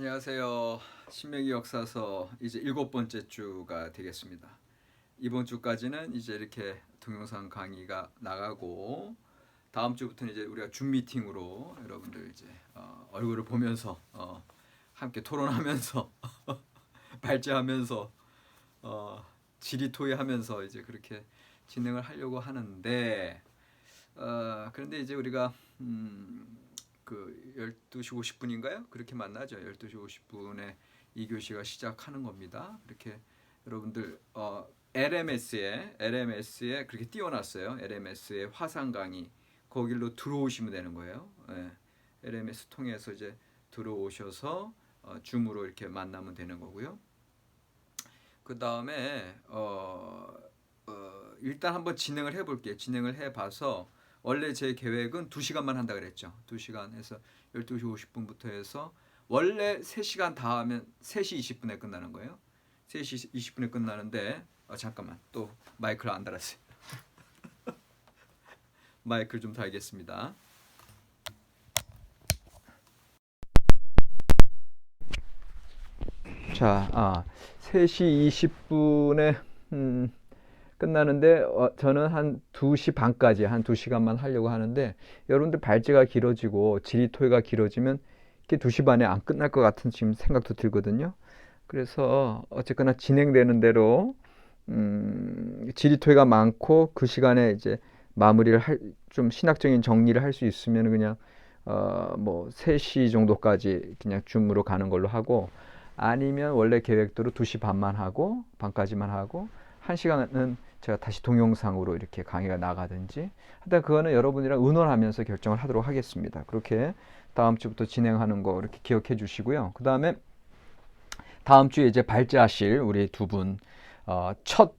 안녕하세요. 신명기 역사서 이제 일곱 번째 주가 되겠습니다. 이번 주까지는 이제 이렇게 동영상 강의가 나가고 다음 주부터는 이제 우리가 줌 미팅으로 여러분들 이제 어, 얼굴을 보면서 어, 함께 토론하면서 발제하면서 어, 지리토의하면서 이제 그렇게 진행을 하려고 하는데 어, 그런데 이제 우리가 음, 그 12시 50분인가요? 그렇게 만나죠. 12시 50분에 이 교시가 시작하는 겁니다. 그렇게 여러분들 어, LMS에 LMS에 그렇게 띄워놨어요. LMS의 화상 강의 거길로 들어오시면 되는 거예요. 예. LMS 통해서 이제 들어오셔서 어, 줌으로 이렇게 만나면 되는 거고요. 그 다음에 어, 어, 일단 한번 진행을 해볼게요. 진행을 해봐서 원래 제 계획은 2시간만 한다 그랬죠. 2시간 해서 12시 50분부터 해서 원래 3시간 다 하면 3시 20분에 끝나는 거예요. 3시 20분에 끝나는데 어, 잠깐만 또 마이크를 안 달았어요. 마이크를 좀 달겠습니다. 자, 아, 3시 20분에 음, 끝나는데 어, 저는 한 2시 반까지 한 2시간만 하려고 하는데 여러분들 발제가 길어지고 지리토이가 길어지면 이게 2시 반에 안 끝날 것 같은 지금 생각도 들거든요. 그래서 어쨌거나 진행되는 대로 음, 지리토이가 많고 그 시간에 이제 마무리를 할, 좀 신학적인 정리를 할 수 있으면 그냥 어, 뭐 3시 정도까지 그냥 줌으로 가는 걸로 하고 아니면 원래 계획대로 2시 반만 하고 반까지만 하고 1시간은 제가 다시 동영상으로 이렇게 강의가 나가든지 하여튼 그거는 여러분이랑 의논하면서 결정을 하도록 하겠습니다. 그렇게 다음 주부터 진행하는 거 이렇게 기억해 주시고요. 그 다음에 다음 주에 이제 발제하실 우리 두 분, 어, 첫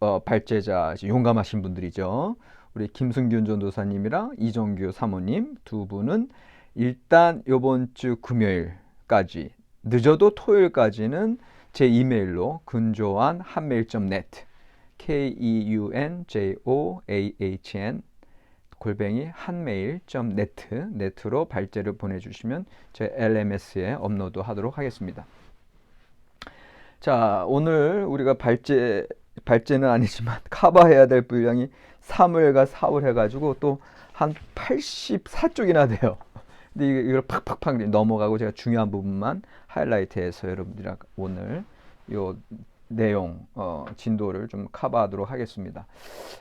어, 발제자 용감하신 분들이죠. 우리 김승균 전도사님이랑 이정규 사모님 두 분은 일단 이번 주 금요일까지 늦어도 토요일까지는 제 이메일로 근조한 한메일.net k-e-u-n-j-o-a-h-n 골뱅이 한메일.net 네트로 발제를 보내주시면 제 LMS에 업로드 하도록 하겠습니다. 자 오늘 우리가 발제 발제는 아니지만 커버해야 될 분량이 3월과 4월 해가지고 또 한 84쪽이나 돼요. 근데 이걸 팍팍팍 넘어가고 제가 중요한 부분만 하이라이트해서 여러분들이랑 오늘 요 내용 어, 진도를 좀 커버하도록 하겠습니다.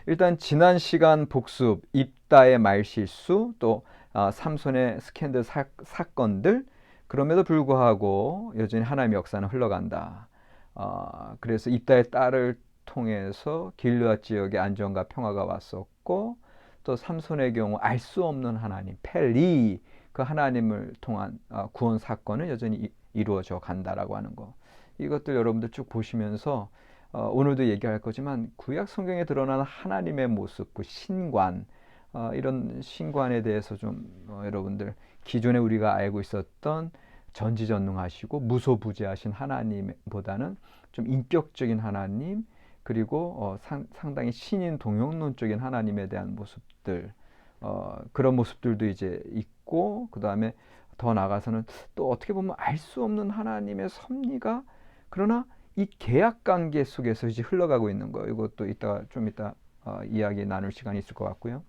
일단 지난 시간 복습, 입다의 말실수, 또 아, 삼손의 스캔들 사, 사건들 그럼에도 불구하고 여전히 하나님의 역사는 흘러간다. 어, 그래서 입다의 딸을 통해서 길르앗 지역에 안정과 평화가 왔었고 또 삼손의 경우 알 수 없는 하나님 펠리 그 하나님을 통한 어, 구원 사건은 여전히 이루어져 간다라고 하는 거. 이것들 여러분들 쭉 보시면서 어, 오늘도 얘기할 거지만 구약 성경에 드러나는 하나님의 모습, 그 신관 어, 이런 신관에 대해서 좀 어, 여러분들 기존에 우리가 알고 있었던 전지전능하시고 무소부재하신 하나님보다는 좀 인격적인 하나님 그리고 어, 상, 상당히 신인 동영론적인 하나님에 대한 모습들 어, 그런 모습들도 이제 있고 그 다음에 더 나가서는 또 어떻게 보면 알 수 없는 하나님의 섭리가 그러나 이 계약 관계 속에서 이제 흘러가고 있는 거 이것도 이따 좀 이따 어, 이야기 나눌 시간이 있을 것 같고요.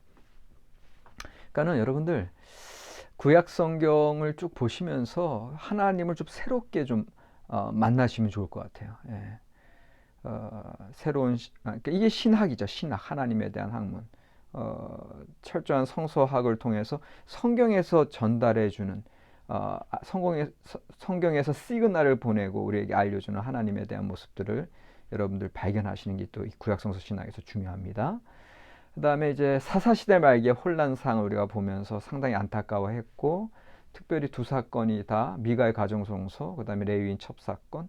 그러니까는 여러분들 구약 성경을 쭉 보시면서 하나님을 좀 새롭게 좀 어, 만나시면 좋을 것 같아요. 예. 어, 새로운 아, 그러니까 이게 신학이죠. 신학 하나님에 대한 학문. 어, 철저한 성서학을 통해서 성경에서 전달해 주는 어, 아, 성공에, 성경에서 시그널을 보내고 우리에게 알려주는 하나님에 대한 모습들을 여러분들 발견하시는 게 또 구약성서 신학에서 중요합니다. 그 다음에 이제 사사시대 말기의 혼란상을 우리가 보면서 상당히 안타까워했고 특별히 두 사건이 다 미가의 가정성소, 그 다음에 레위인 첩사건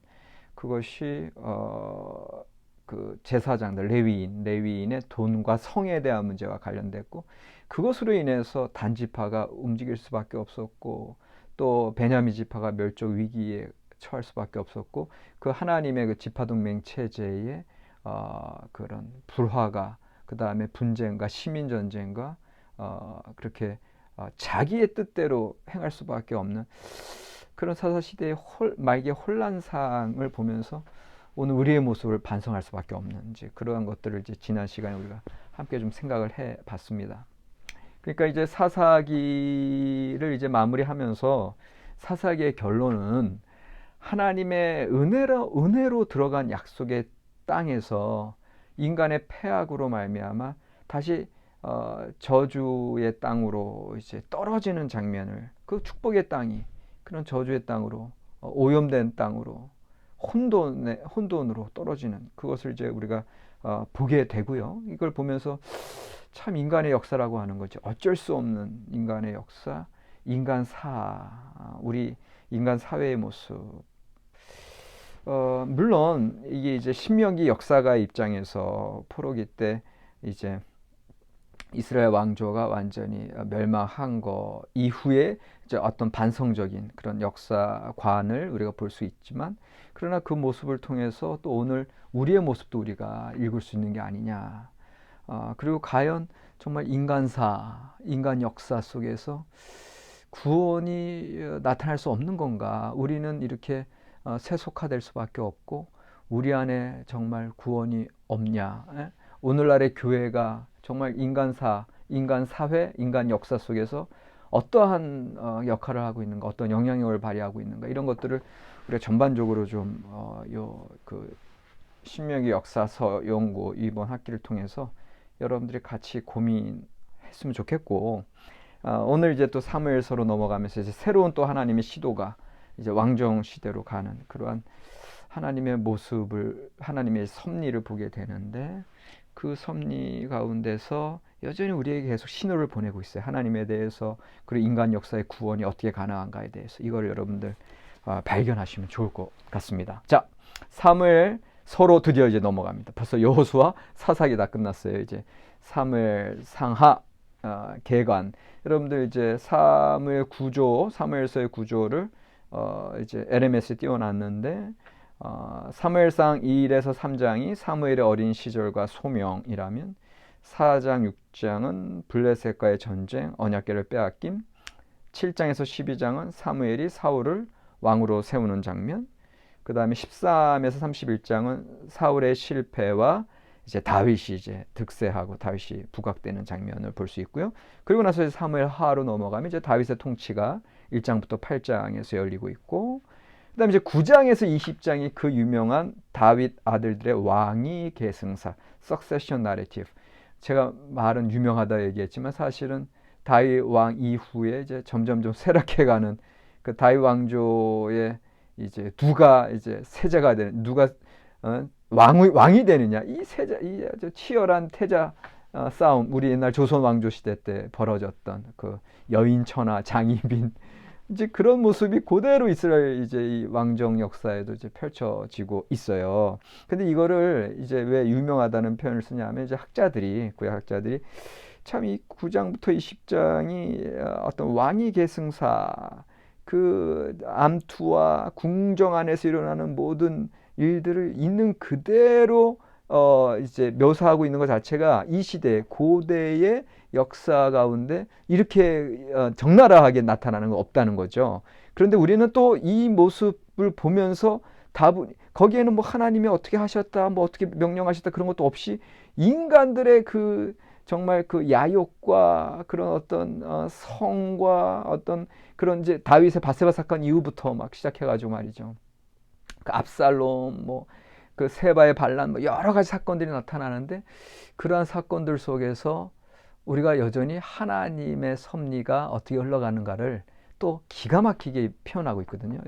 그것이 어, 그 제사장들 레위인 레위인의 돈과 성에 대한 문제와 관련됐고 그것으로 인해서 단지파가 움직일 수밖에 없었고 또 베냐민 지파가 멸종 위기에 처할 수밖에 없었고 그 하나님의 그 지파 동맹 체제에 어, 그런 불화가 그 다음에 분쟁과 시민 전쟁과 어, 그렇게 어, 자기의 뜻대로 행할 수밖에 없는 그런 사사 시대의 홀, 말기 혼란상을 보면서 오늘 우리의 모습을 반성할 수밖에 없는 이제 그러한 것들을 이제 지난 시간에 우리가 함께 좀 생각을 해 봤습니다. 그러니까 이제 사사기를 이제 마무리하면서 사사기의 결론은 하나님의 은혜로 은혜로 들어간 약속의 땅에서 인간의 패악으로 말미암아 다시 어, 저주의 땅으로 이제 떨어지는 장면을 그 축복의 땅이 그런 저주의 땅으로 어, 오염된 땅으로 혼돈의 혼돈으로 떨어지는 그것을 이제 우리가 어, 보게 되고요. 이걸 보면서 참 인간의 역사라고 하는 거죠. 어쩔 수 없는 인간의 역사, 인간 사, 우리 인간 사회의 모습. 어, 물론 이게 이제 신명기 역사가 입장에서 포로기 때 이제 이스라엘 왕조가 완전히 멸망한 거 이후에 이제 어떤 반성적인 그런 역사관을 우리가 볼 수 있지만 그러나 그 모습을 통해서 또 오늘 우리의 모습도 우리가 읽을 수 있는 게 아니냐. 어, 그리고 과연 정말 인간사, 인간 역사 속에서 구원이 나타날 수 없는 건가? 우리는 이렇게 어, 세속화될 수밖에 없고 우리 안에 정말 구원이 없냐? 에? 오늘날의 교회가 정말 인간사, 인간 사회, 인간 역사 속에서 어떠한 어, 역할을 하고 있는가, 어떤 영향력을 발휘하고 있는가 이런 것들을 우리가 전반적으로 좀 어, 요그 신명기 역사서 연구 이번 학기를 통해서 여러분들이 같이 고민했으면 좋겠고 어, 오늘 이제 또 사무엘서로 넘어가면서 이제 새로운 또 하나님의 시도가 이제 왕정 시대로 가는 그러한 하나님의 모습을 하나님의 섭리를 보게 되는데 그 섭리 가운데서 여전히 우리에게 계속 신호를 보내고 있어요. 하나님에 대해서 그리고 인간 역사의 구원이 어떻게 가능한가에 대해서 이걸 여러분들 어, 발견하시면 좋을 것 같습니다. 자, 사무엘 서로 드디어 이제 넘어갑니다. 벌써 여호수아 사사기 다 끝났어요. 이제 사무엘 상하 어, 개관 여러분들 이제 사무엘 구조 사무엘서의 구조를 어, 이제 LMS에 띄워놨는데 어, 사무엘상 2일에서 3장이 사무엘의 어린 시절과 소명이라면 4장 6장은 블레셋과의 전쟁 언약궤를 빼앗김 7장에서 12장은 사무엘이 사울을 왕으로 세우는 장면 그 다음에 13에서 31장은 사울의 실패와 이제 다윗이 이제 득세하고 다윗이 부각되는 장면을 볼 수 있고요. 그리고 나서 사무엘 하로 넘어가면 이제 다윗의 통치가 1장부터 8장에서 열리고 있고 그다음에 이제 9장에서 20장이 그 유명한 다윗 아들들의 왕위 계승사 succession narrative. 제가 말은 유명하다 얘기했지만 사실은 다윗 왕 이후에 이제 점점 좀 쇠락해가는 그 다윗 왕조의 이제 누가 이제 세자가 되는 누가 어, 왕이 왕이 되느냐 이 세자 이 아주 치열한 태자 어, 싸움 우리 옛날 조선 왕조 시대 때 벌어졌던 그 여인 천하 장희빈 이제 그런 모습이 그대로 이스라엘 이제 이 왕정 역사에도 이제 펼쳐지고 있어요. 근데 이거를 이제 왜 유명하다는 표현을 쓰냐면 이제 학자들이 구약 학자들이 참 이 9장부터 20장이 어떤 왕위 계승사 그 암투와 궁정 안에서 일어나는 모든 일들을 있는 그대로 어 이제 묘사하고 있는 것 자체가 이 시대 고대의 역사 가운데 이렇게 어, 적나라하게 나타나는 거 없다는 거죠. 그런데 우리는 또 이 모습을 보면서 다분 거기에는 뭐 하나님이 어떻게 하셨다, 뭐 어떻게 명령하셨다 그런 것도 없이 인간들의 그 정말 그 야욕과 그런 어떤 어, 성과 어떤 그런 이제 다윗의 바세바 사건 이후부터 막 시작해가지고 말이죠. 그 압살롬 뭐 그 세바의 반란 뭐 여러 가지 사건들이 나타나는데 그러한 사건들 속에서 우리가 여전히 하나님의 섭리가 어떻게 흘러가는가를 또 기가 막히게 표현하고 있거든요.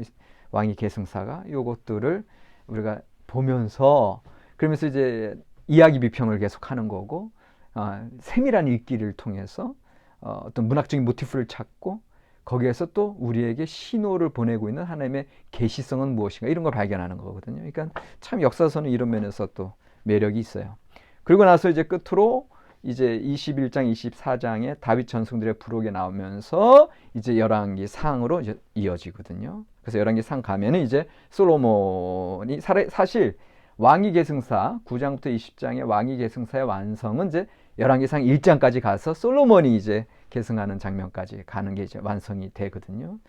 왕이 계승사가 요것들을 우리가 보면서 그러면서 이제 이야기 비평을 계속 하는 거고 어, 세밀한 읽기를 통해서 어, 어떤 문학적인 모티프를 찾고 거기에서 또 우리에게 신호를 보내고 있는 하나님의 계시성은 무엇인가 이런 걸 발견하는 거거든요. 그러니까 참 역사서는 이런 면에서 또 매력이 있어요. 그리고 나서 이제 끝으로 이제 21장, 24장에 다윗 전승들의 부록에 나오면서 이제 열왕기 상으로 이제 이어지거든요. 그래서 열왕기 상 가면은 이제 솔로몬이 사실 왕위 계승사 9장부터 20장의 왕위 계승사의 완성은 이제 열왕기상 1장까지 가서 솔로몬이 이제 계승하는 장면까지 가는 게 이제 완성이 되거든요.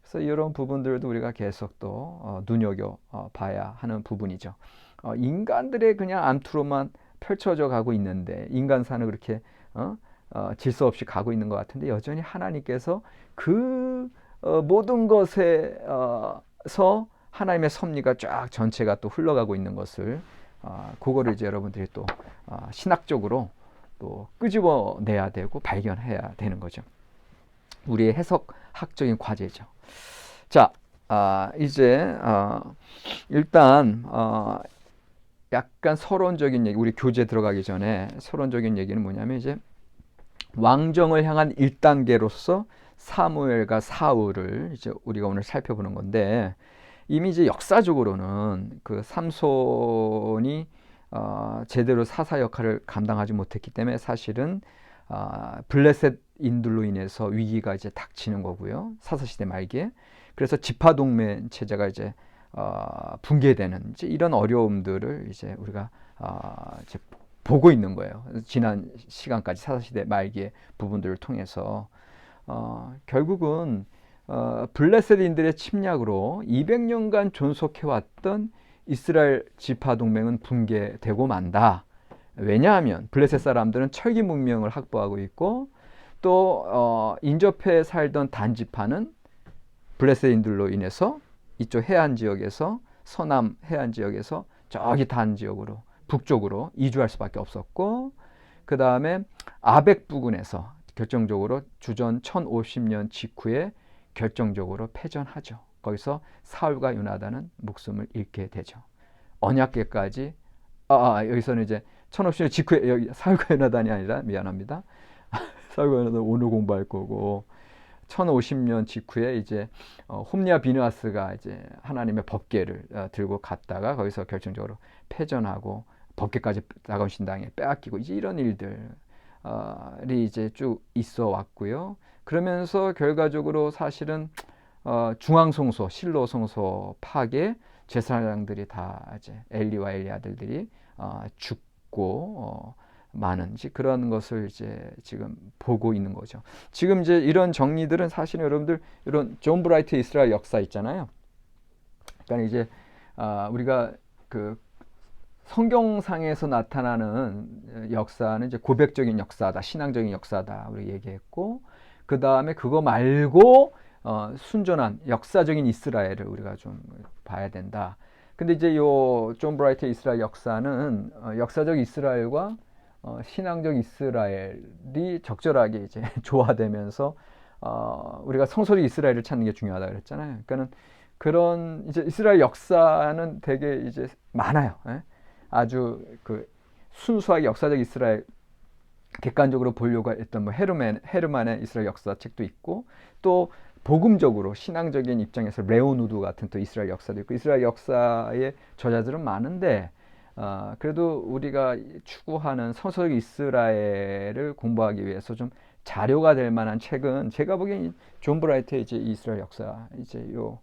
그래서 이런 부분들도 우리가 계속 또 어, 눈여겨 어, 봐야 하는 부분이죠. 어, 인간들의 그냥 암투로만 펼쳐져 가고 있는데 인간사는 그렇게 어? 어, 질서 없이 가고 있는 것 같은데 여전히 하나님께서 그 어, 모든 것에서 하나님의 섭리가 쫙 전체가 또 흘러가고 있는 것을 어, 그거를 이제 여러분들이 또 어, 신학적으로 또 끄집어내야 되고 발견해야 되는 거죠. 우리의 해석학적인 과제죠. 자, 아, 이제 어, 일단 어, 약간 서론적인 얘기, 우리 교재 들어가기 전에 서론적인 얘기는 뭐냐면 이제 왕정을 향한 1단계로서 사무엘과 사울을 이제 우리가 오늘 살펴보는 건데 이미 이제 역사적으로는 그 삼손이 어, 제대로 사사 역할을 감당하지 못했기 때문에 사실은 어, 블레셋 인들로 인해서 위기가 이제 닥치는 거고요. 사사 시대 말기에 그래서 지파 동맹 체제가 이제 어, 붕괴되는 이제 이런 어려움들을 이제 우리가 어, 이제 보고 있는 거예요. 지난 시간까지 사사 시대 말기의 부분들을 통해서 어, 결국은 어, 블레셋인들의 침략으로 200년간 존속해왔던 이스라엘 지파 동맹은 붕괴되고 만다. 왜냐하면 블레셋 사람들은 철기 문명을 확보하고 있고 또 어, 인접해 살던 단지파는 블레셋인들로 인해서 이쪽 해안 지역에서 서남 해안 지역에서 저기 단 지역으로 북쪽으로 이주할 수밖에 없었고 그 다음에 아벡 부근에서 결정적으로 주전 1050년 직후에 결정적으로 패전하죠. 거기서 사울과 요나단은 목숨을 잃게 되죠. 언약계까지 아, 아 여기서는 이제 1050년 직후에 여기 사울과 요나단이 아니라 미안합니다. 사울과 요나단 오늘 공부할 거고 1050년 직후에 이제 어, 홈리아 비누아스가 이제 하나님의 법궤를 어, 들고 갔다가 거기서 결정적으로 패전하고 법궤까지 다가온 신당에 빼앗기고 이제 이런 일들 이 이제 쭉 있어 왔고요. 그러면서 결과적으로 사실은 어, 중앙성소, 실로성소 파괴 제사장들이 다 이제 엘리와 엘리 아들들이 어, 죽고 어, 많은 그런 것을 이제 지금 보고 있는 거죠. 지금 이제 이런 정리들은 사실 여러분들 이런 존 브라이트 이스라엘 역사 있잖아요. 그러니까 이제 아, 우리가 그 성경상에서 나타나는 역사는 이제 고백적인 역사다, 신앙적인 역사다 우리 얘기했고 그 다음에 그거 말고 어, 순전한 역사적인 이스라엘을 우리가 좀 봐야 된다. 근데 이제 요존 브라이트 이스라엘 역사는 어, 역사적 이스라엘과 어, 신앙적 이스라엘이 적절하게 이제 조화되면서 어, 우리가 성소적 이스라엘을 찾는 게 중요하다 그랬잖아요. 그러니까는 그런 이제 이스라엘 역사는 되게 이제 많아요. 예? 아주 그 순수하게 역사적 이스라엘 객관적으로 보려고 했던 뭐 헤르만 헤르만의 이스라엘 역사 책도 있고 또 복음적으로 신앙적인 입장에서 레오누드 같은 또 이스라엘 역사도 있고 이스라엘 역사의 저자들은 많은데 어, 그래도 우리가 추구하는 서석 이스라엘을 공부하기 위해서 좀 자료가 될 만한 책은 제가 보기엔 존 브라이트의 이제 이스라엘 역사 이제 요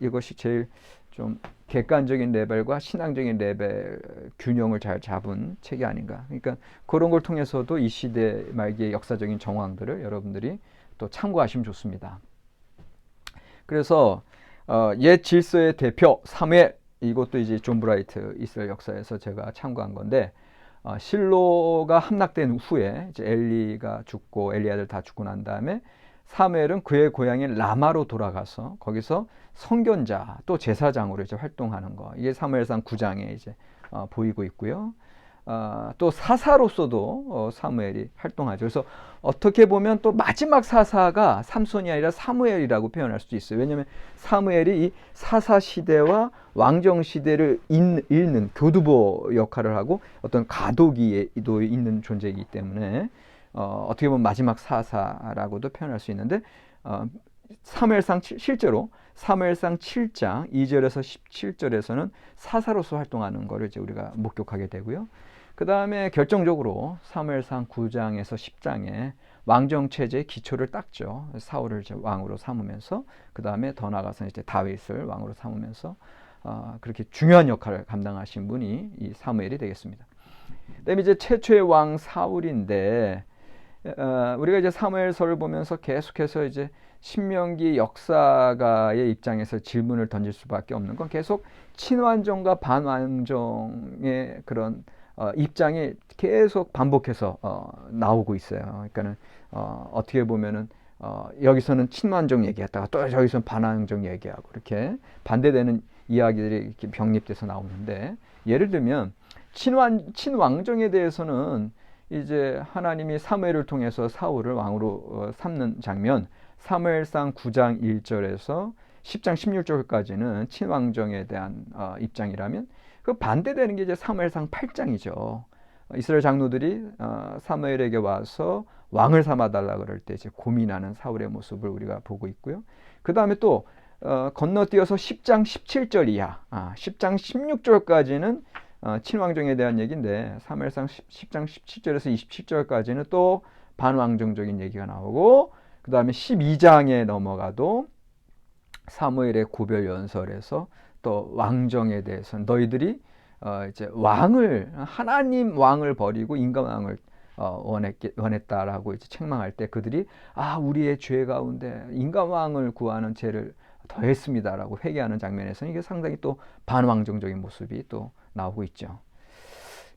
이것이 제일 좀 객관적인 레벨과 신앙적인 레벨 균형을 잘 잡은 책이 아닌가. 그러니까 그런 걸 통해서도 이 시대 말기의 역사적인 정황들을 여러분들이 또 참고하시면 좋습니다. 그래서 어, 옛 질서의 대표 3회 이것도 이제 존 브라이트 이스라엘 역사에서 제가 참고한 건데 어, 실로가 함락된 후에 이제 엘리가 죽고 엘리아들 다 죽고 난 다음에 사무엘은 그의 고향인 라마로 돌아가서 거기서 성견자 또 제사장으로 이제 활동하는 거 이게 사무엘상 9장에 이제 어, 보이고 있고요. 어, 또 사사로서도 어, 사무엘이 활동하죠. 그래서 어떻게 보면 또 마지막 사사가 삼손이 아니라 사무엘이라고 표현할 수도 있어요. 왜냐하면 사무엘이 이 사사 시대와 왕정 시대를 읽는 교두보 역할을 하고 어떤 가도기에도 있는 존재이기 때문에 어, 어떻게 보면 마지막 사사라고도 표현할 수 있는데 어, 사무엘상 실제로 사무엘상 7장 2절에서 17절에서는 사사로서 활동하는 것을 이제 우리가 목격하게 되고요. 그 다음에 결정적으로 사무엘상 9장에서 10장에 왕정 체제의 기초를 닦죠. 사울을 이제 왕으로 삼으면서 그 다음에 더 나아가서 이제 다윗을 왕으로 삼으면서 어, 그렇게 중요한 역할을 감당하신 분이 이 사무엘이 되겠습니다. 그다음에 이제 최초의 왕 사울인데 어, 우리가 이제 사무엘서를 보면서 계속해서 이제 신명기 역사가의 입장에서 질문을 던질 수밖에 없는 건 계속 친완정과 반완정의 그런 어, 입장이 계속 반복해서 어, 나오고 있어요. 그러니까는 어, 어떻게 보면은 어, 여기서는 친완정 얘기했다가 또 저기서는 반완정 얘기하고 이렇게 반대되는 이야기들이 이렇게 병립돼서 나오는데 예를 들면 친완 친왕정에 대해서는 이제 하나님이 사무엘을 통해서 사울을 왕으로 어, 삼는 장면 사무엘상 9장 1절에서 10장 16절까지는 친왕정에 대한 어, 입장이라면 그 반대되는 게 이제 사무엘상 8장이죠. 이스라엘 장로들이 어, 사무엘에게 와서 왕을 삼아 달라 그럴 때 이제 고민하는 사울의 모습을 우리가 보고 있고요. 그 다음에 또 어, 건너뛰어서 10장 17절 이하, 아, 10장 16절까지는 어, 친왕정에 대한 얘기인데 사무엘상 10, 장 17절에서 27절까지는 또 반왕정적인 얘기가 나오고 그 다음에 12장에 넘어가도 사무엘의 고별 연설에서 또 왕정에 대해서 너희들이 어, 이제 왕을 하나님 왕을 버리고 인간 왕을 어, 원했, 원했다라고 이제 책망할 때 그들이 아 우리의 죄 가운데 인간 왕을 구하는 죄를 더했습니다라고 회개하는 장면에서 이게 상당히 또 반왕정적인 모습이 또 나오고 있죠.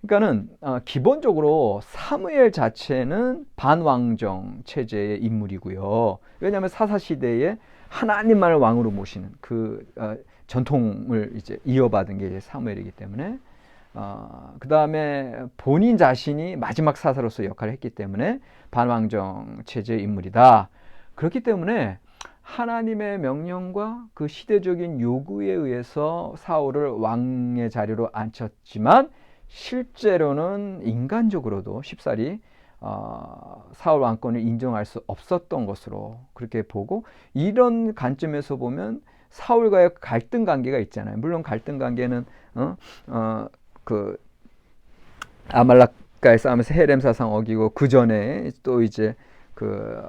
그러니까는 어, 기본적으로 사무엘 자체는 반왕정 체제의 인물이고요. 왜냐하면 사사 시대에 하나님만을 왕으로 모시는 그 어, 전통을 이제 이어받은 게 사무엘이기 때문에 어, 그 다음에 본인 자신이 마지막 사사로서 역할을 했기 때문에 반왕정 체제의 인물이다. 그렇기 때문에 하나님의 명령과 그 시대적인 요구에 의해서 사울을 왕의 자리로 앉혔지만 실제로는 인간적으로도 쉽사리 어, 사울 왕권을 인정할 수 없었던 것으로 그렇게 보고 이런 관점에서 보면 사울과의 갈등 관계가 있잖아요. 물론 갈등 관계는 어, 어, 그 아말렉과의 싸움에서 헤렘 사상 어기고 그 전에 또 이제 그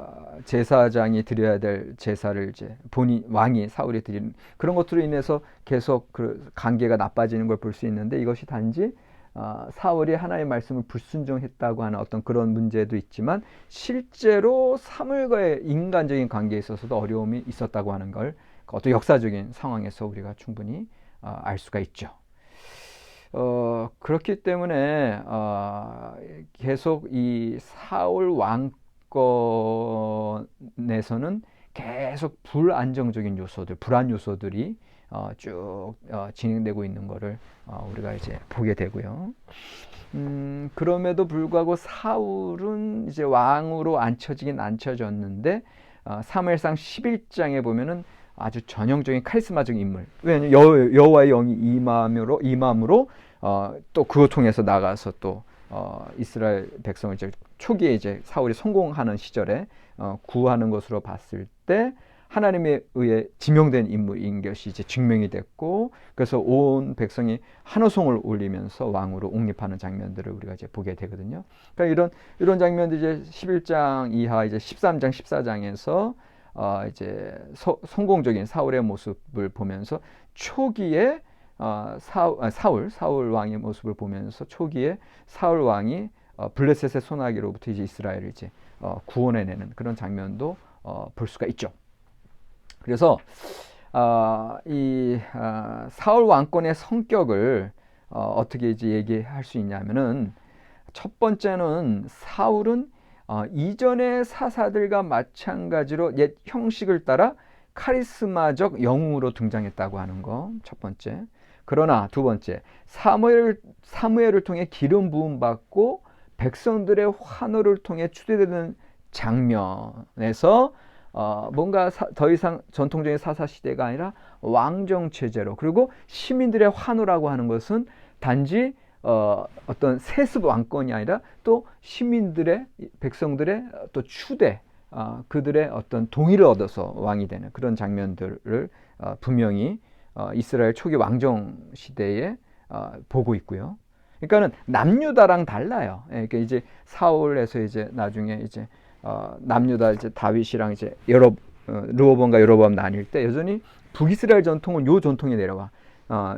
제사장이 드려야 될 제사를 이제 본인 왕이 사울이 드리는 그런 것들로 인해서 계속 그 관계가 나빠지는 걸 볼 수 있는데 이것이 단지 어, 사울이 하나님의 말씀을 불순종했다고 하는 어떤 그런 문제도 있지만 실제로 사물과의 인간적인 관계에 있어서도 어려움이 있었다고 하는 걸 어떤 역사적인 상황에서 우리가 충분히 어, 알 수가 있죠. 어, 그렇기 때문에 어, 계속 이 사울 왕 정권에서는 계속 불안정적인 요소들, 불안 요소들이 어, 쭉 어, 진행되고 있는 것을 어, 우리가 이제 보게 되고요. 음, 그럼에도 불구하고 사울은 이제 왕으로 앉혀지긴 앉혀졌는데 어, 사무엘상 11장에 보면은 아주 전형적인 카리스마적인 인물. 왜냐하면 여, 여호와의 영이 임함으로 임함으로 어, 또 그거 통해서 나가서 또 어, 이스라엘 백성을 이제 초기에 이제 사울이 성공하는 시절에 어, 구하는 것으로 봤을 때 하나님에 의해 지명된 인물인 것이 이제 증명이 됐고 그래서 온 백성이 한호송을 올리면서 왕으로 옹립하는 장면들을 우리가 이제 보게 되거든요. 그러니까 이런 이런 장면들 이제 11장 이하 이제 13장 14장에서 어 이제 서, 성공적인 사울의 모습을 보면서 초기에 어, 사울, 아, 사울, 사울 왕의 모습을 보면서 초기에 사울 왕이 어, 블레셋의 소나기로부터 이제 이스라엘을 이제 어, 구원해내는 그런 장면도 어, 볼 수가 있죠. 그래서 어, 이 어, 사울 왕권의 성격을 어, 떻게 이제 얘기할 수 있냐면은 첫 번째는 사울은 어, 이전의 사사들과 마찬가지로 옛 형식을 따라 카리스마적 영웅으로 등장했다고 하는 거 첫 번째. 그러나 두 번째 사무엘 사무엘을 통해 기름 부음 받고 백성들의 환호를 통해 추대되는 장면에서 어, 뭔가 사, 더 이상 전통적인 사사 시대가 아니라 왕정 체제로 그리고 시민들의 환호라고 하는 것은 단지 어, 어떤 세습 왕권이 아니라 또 시민들의 백성들의 또 추대 어, 그들의 어떤 동의를 얻어서 왕이 되는 그런 장면들을 어, 분명히 어, 이스라엘 초기 왕정 시대에 어, 보고 있고요. 그러니까는 남유다랑 달라요. 예, 그러니까 이제 사울에서 이제 나중에 이제 어, 남유다 이제 다윗이랑 이제 여러 어, 르호본과 여로보암 나뉠 때 여전히 북이스라엘 전통은 요 전통이 내려와 어,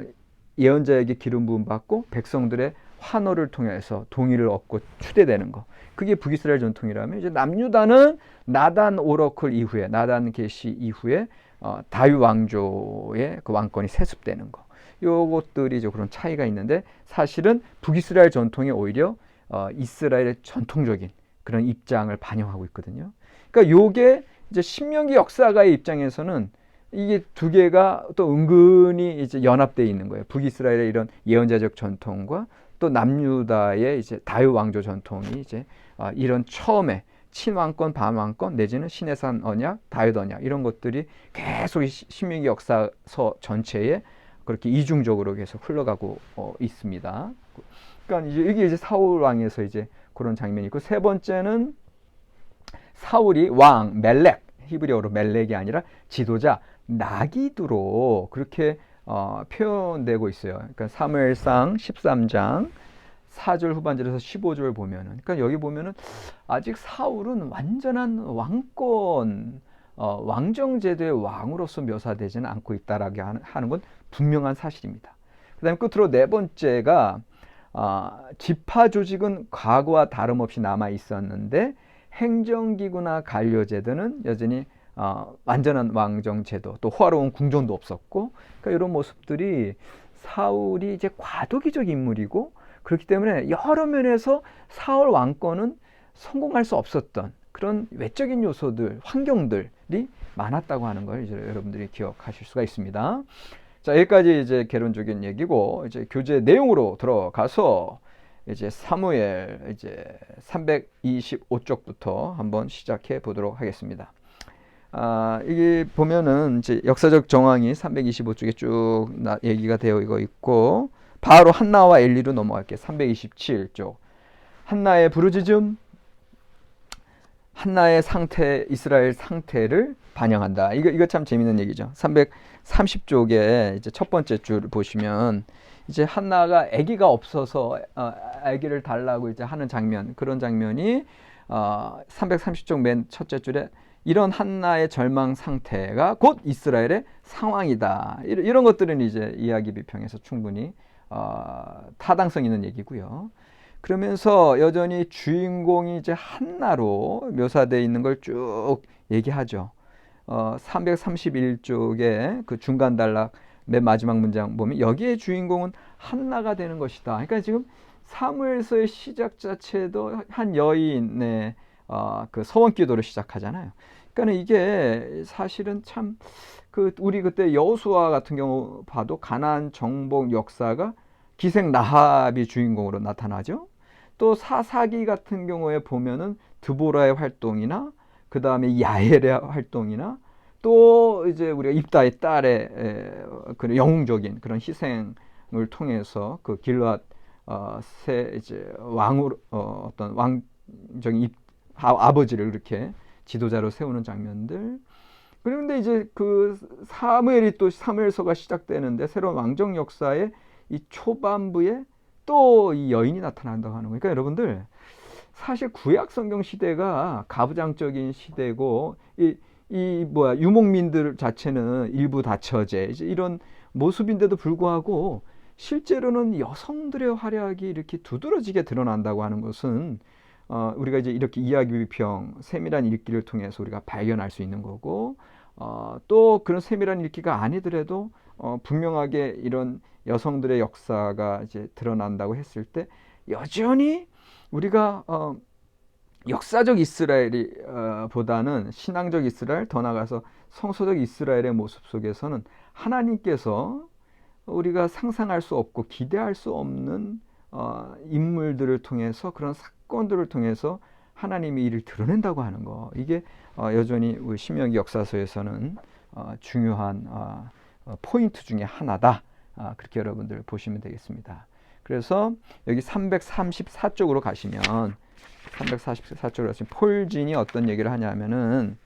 예언자에게 기름 부음 받고 백성들의 환호를 통해서 동의를 얻고 추대되는 거. 그게 북이스라엘 전통이라면 이제 남유다는 나단 오러클 이후에 나단 계시 이후에 어, 다윗 왕조의 그 왕권이 세습되는 거. 요것들이 이제 그런 차이가 있는데 사실은 북이스라엘 전통이 오히려 어, 이스라엘의 전통적인 그런 입장을 반영하고 있거든요. 그러니까 요게 이제 신명기 역사가의 입장에서는 이게 두 개가 또 은근히 이제 연합되어 있는 거예요. 북이스라엘의 이런 예언자적 전통과 또 남유다의 이제 다윗 왕조 전통이 이제 아, 이런 처음에 친왕권, 반왕권 내지는 신해산 언약, 다윗 언약 이런 것들이 계속 신명기 역사서 전체에 그렇게 이중적으로 계속 흘러가고 어, 있습니다. 그러니까 이제 이게 이제 사울 왕에서 이제 그런 장면이 있고 세 번째는 사울이 왕 멜렉 히브리어로 멜렉이 아니라 지도자 나기두로 그렇게 어, 표현되고 있어요. 그러니까 사무엘상 13장 4절 후반절에서 15절 보면은 그러니까 여기 보면은 아직 사울은 완전한 왕권 어, 왕정 제도의 왕으로서 묘사되지는 않고 있다라고 하는 건 분명한 사실입니다. 그다음에 끝으로 네 번째가 어, 지파 조직은 과거와 다름없이 남아 있었는데 행정기구나 관료제도는 여전히 어, 완전한 왕정 제도 또 호화로운 궁전도 없었고 그러니까 이런 모습들이 사울이 이제 과도기적 인물이고 그렇기 때문에 여러 면에서 사울 왕권은 성공할 수 없었던 그런 외적인 요소들, 환경들이 많았다고 하는 걸 이제 여러분들이 기억하실 수가 있습니다. 자, 여기까지 이제 개론적인 얘기고 이제 교재 내용으로 들어가서 이제 사무엘 이제 325쪽부터 한번 시작해 보도록 하겠습니다. 아, 이게 보면은 이제 역사적 정황이 325쪽에 쭉 나, 얘기가 되어 있고 바로 한나와 엘리로 넘어갈게요. 327쪽. 한나의 부르짖음 한나의 상태 이스라엘 상태를 반영한다. 이거 이거 참 재밌는 얘기죠. 330쪽에 이제 첫 번째 줄 보시면 이제 한나가 아기가 없어서 어, 아기를 달라고 이제 하는 장면 그런 장면이 어, 330쪽 맨 첫째 줄에 이런 한나의 절망 상태가 곧 이스라엘의 상황이다. 이런, 것들은 이제 이야기 비평에서 충분히 어, 타당성 있는 얘기고요. 그러면서 여전히 주인공이 이제 한나로 묘사되어 있는 걸 쭉 얘기하죠. 어, 331쪽에 그 중간 단락 맨 마지막 문장 보면 여기에 주인공은 한나가 되는 것이다. 그러니까 지금 사무엘서의 시작 자체도 한 여인의 어, 그 서원 기도를 시작하잖아요. 그러니까 이게 사실은 참 그 우리 그때 여호수아 같은 경우 봐도 가나안 정복 역사가 기생 라합이 주인공으로 나타나죠. 또 사사기 같은 경우에 보면은 드보라의 활동이나 그 다음에 야엘의 활동이나 또 이제 우리가 입다의 딸의 그런 영웅적인 그런 희생을 통해서 그 길앗 어, 새 이제 왕으로 어, 어떤 왕적인 입, 아, 아버지를 이렇게 지도자로 세우는 장면들. 그런데 이제 그 사무엘이 또 사무엘서가 시작되는데 새로운 왕정 역사의 이 초반부에 또 이 여인이 나타난다고 하는 거니까 여러분들 사실 구약 성경 시대가 가부장적인 시대고 이, 이 뭐야 유목민들 자체는 일부 다처제 이제 이런 모습인데도 불구하고 실제로는 여성들의 활약이 이렇게 두드러지게 드러난다고 하는 것은 어, 우리가 이제 이렇게 이야기 비평 세밀한 읽기를 통해서 우리가 발견할 수 있는 거고 어, 또 그런 세밀한 읽기가 아니더라도 어, 분명하게 이런 여성들의 역사가 이제 드러난다고 했을 때 여전히 우리가 어, 역사적 이스라엘이 어, 보다는 신앙적 이스라엘 더 나아가서 성서적 이스라엘의 모습 속에서는 하나님께서 우리가 상상할 수 없고 기대할 수 없는 어, 인물들을 통해서 그런 사건들을 통해서 하나님이 이를 드러낸다고 하는 거 이게 어, 여전히 우리 신명기 역사서에서는 어, 중요한 어, 어, 포인트 중에 하나다. 아, 그렇게 여러분들 보시면 되겠습니다. 그래서 여기 334쪽으로 가시면 344쪽으로 가시면 폴진이 어떤 얘기를 하냐면은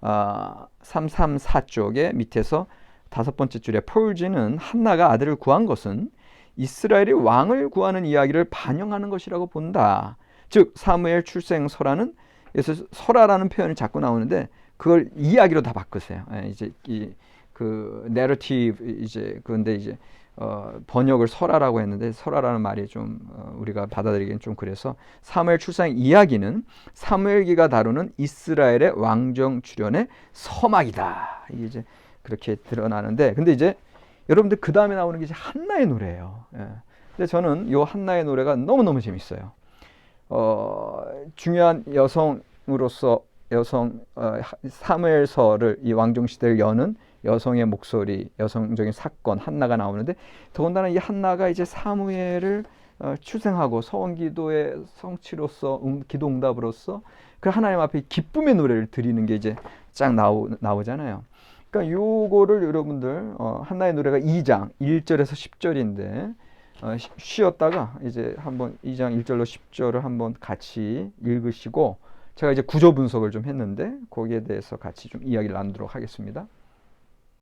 어, 334쪽에 밑에서 다섯 번째 줄에 폴진은 한나가 아들을 구한 것은 이스라엘이 왕을 구하는 이야기를 반영하는 것이라고 본다. 즉 사무엘 출생 설화는 그래서 설화라는 표현이 자꾸 나오는데 그걸 이야기로 다 바꾸세요. 예, 이제 이 그 내러티브 이제 그런데 이제 어, 번역을 설화라고 했는데 설화라는 말이 좀 어, 우리가 받아들이기엔 좀 그래서 사무엘 출산 이야기는 사무엘기가 다루는 이스라엘의 왕정 출현의 서막이다. 이게 이제 그렇게 드러나는데 근데 이제 여러분들 그 다음에 나오는 게 이제 한나의 노래예요. 예. 근데 저는 요 한나의 노래가 너무 너무 재밌어요. 어, 중요한 여성으로서 여성 어, 사무엘서를 이 왕정 시대를 여는 여성의 목소리, 여성적인 사건 한나가 나오는데 더군다나 이 한나가 이제 사무엘을 어, 출생하고 서원 기도의 성취로서 응, 기도 응답으로서 그 하나님 앞에 기쁨의 노래를 드리는 게 이제 쫙 나오, 나오잖아요. 그러니까 요거를 여러분들 어, 한나의 노래가 2장 1절에서 10절인데 어, 쉬- 쉬었다가 이제 한번 2장 1절로 10절을 한번 같이 읽으시고 제가 이제 구조 분석을 좀 했는데 거기에 대해서 같이 좀 이야기를 나누도록 하겠습니다.